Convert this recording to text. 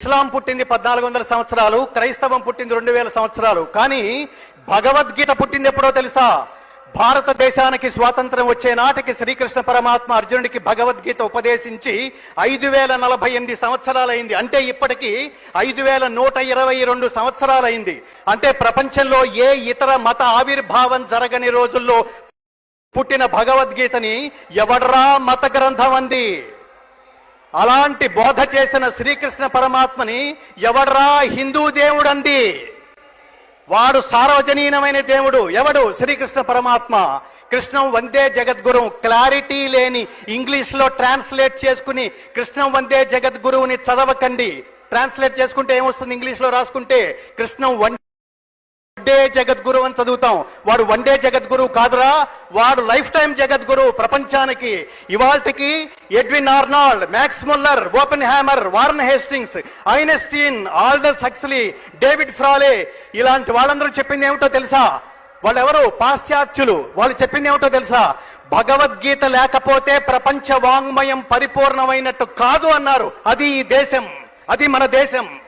ఇస్లాం పుట్టింది పద్నాలుగు వందల సంవత్సరాలు క్రైస్తవం పుట్టింది రెండు వేల సంవత్సరాలు. కానీ భగవద్గీత పుట్టింది ఎప్పుడో తెలుసా? భారతదేశానికి స్వాతంత్రం వచ్చే నాటికి శ్రీకృష్ణ పరమాత్మ అర్జునుడికి భగవద్గీత ఉపదేశించి ఐదు వేల నలభై ఎనిమిది సంవత్సరాలైంది. అంటే ఇప్పటికీ ఐదు వేల నూట ఇరవై రెండు సంవత్సరాలైంది. అంటే ప్రపంచంలో ఏ ఇతర మత ఆవిర్భావం జరగని రోజుల్లో పుట్టిన భగవద్గీతని ఎవడ్రా మత గ్రంథం అంది? అలాంటి బోధ చేసిన శ్రీకృష్ణ పరమాత్మని ఎవడ్రా హిందూ దేవుడంది వాడు సార్వజనీనమైన దేవుడు. ఎవడు? శ్రీకృష్ణ పరమాత్మ. కృష్ణం వందే జగద్గురు. క్లారిటీ లేని ఇంగ్లీష్లో ట్రాన్స్లేట్ చేసుకుని కృష్ణం వందే జగద్గురువుని చదవకండి. ట్రాన్స్లేట్ చేసుకుంటే ఏమొస్తుంది? ఇంగ్లీష్లో రాసుకుంటే కృష్ణం వన్ డే జగద్గురు అని చదువుతాం. వాడు వన్ డే జగద్గురు కాదురా వాడు లైఫ్ టైం జగద్గురు ప్రపంచానికి. ఇవాల్టికి Edwin Arnold Max Muller Oppenheimer Warren Hastings Einstein Aldous Huxley David Frawley ఇలాంటి వాళ్ళందరూ చెప్పింది ఏమిటో తెలుసా? వాళ్ళెవరు? పాశ్చాత్యులు. వాళ్ళు చెప్పింది ఏమిటో తెలుసా? భగవద్గీత లేకపోతే ప్రపంచ వాంగ్మయం పరిపూర్ణమైనట్టు కాదు అన్నారు. అది ఈ దేశం. అది మన దేశం.